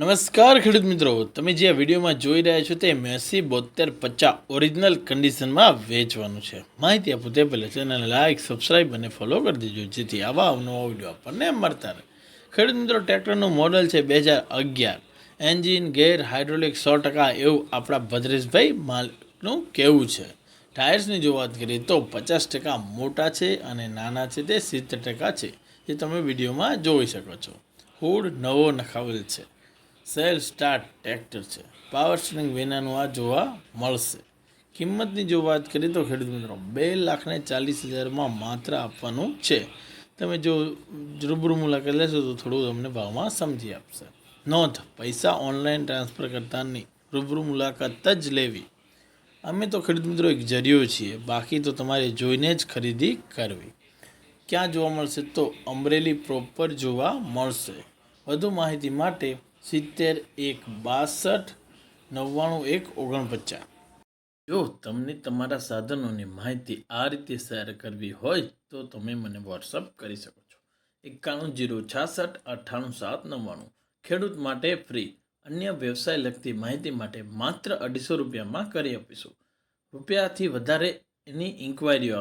નમસ્કાર ખેડૂત મિત્રો, તમે જે વિડીયોમાં જોઈ રહ્યા છો તે મેસી બોતેર પચાસ ઓરિજિનલ કન્ડિશનમાં વેચવાનું છે. માહિતી આપું તે પહેલાં ચેનલને લાઇક સબસ્ક્રાઈબ અને ફોલો કરી દેજો, જેથી આવા અવનવા વીડિયો આપણને મળતા રહે. ખેડૂત મિત્રો, ટ્રેક્ટરનું મોડલ છે બે હજાર અગિયાર. એન્જિન ગેર હાઇડ્રોલિક સો ટકા એવું આપણા ભદ્રેશભાઈ માલનું કહેવું છે. ટાયર્સની જો વાત કરીએ તો પચાસ ટકા મોટા છે અને નાના છે તે સિત્તેર ટકા છે, જે તમે વિડીયોમાં જોઈ શકો છો. હુડ નવો નખાવેલ છે. સેલ સ્ટાર્ટ ટ્રેક્ટર છે. પાવર સ્ટીરિંગ વિનાનું આ જોવા મળશે. કિંમતની જો વાત કરીએ તો ખેડૂત મિત્રો, બે લાખને ચાલીસ હજારમાં માત્ર આપવાનું છે. તમે જો રૂબરૂ મુલાકાત લેશો તો થોડું તમને ભાવમાં સમજી આપશે. નોંધ, પૈસા ઓનલાઈન ટ્રાન્સફર કરતા નહીં રૂબરૂ મુલાકાત જ લેવી. અમે તો ખેડૂત મિત્રો એક જરિયો છીએ, બાકી તો તમારે જોઈને જ ખરીદી કરવી. ક્યાં જોવા મળશે તો અમરેલી પ્રોપર જોવા મળશે. વધુ માહિતી માટે સિત્તેર એક બાસઠ નવ્વાણું એક ઓગણપચાસ. જો તમને તમારા સાધનોની માહિતી આ રીતે શેર કરવી હોય તો તમે મને વોટ્સઅપ કરી શકો છો. એકાણું જીરો છાસઠ અઠ્ઠાણું સાત નવ્વાણું. ખેડૂત માટે ફ્રી. અન્ય વ્યવસાય લગતી માહિતી માટે માત્ર અઢીસો રૂપિયામાં કરી આપીશું. રૂપિયાથી વધારે એની ઇન્ક્વાયરીઓ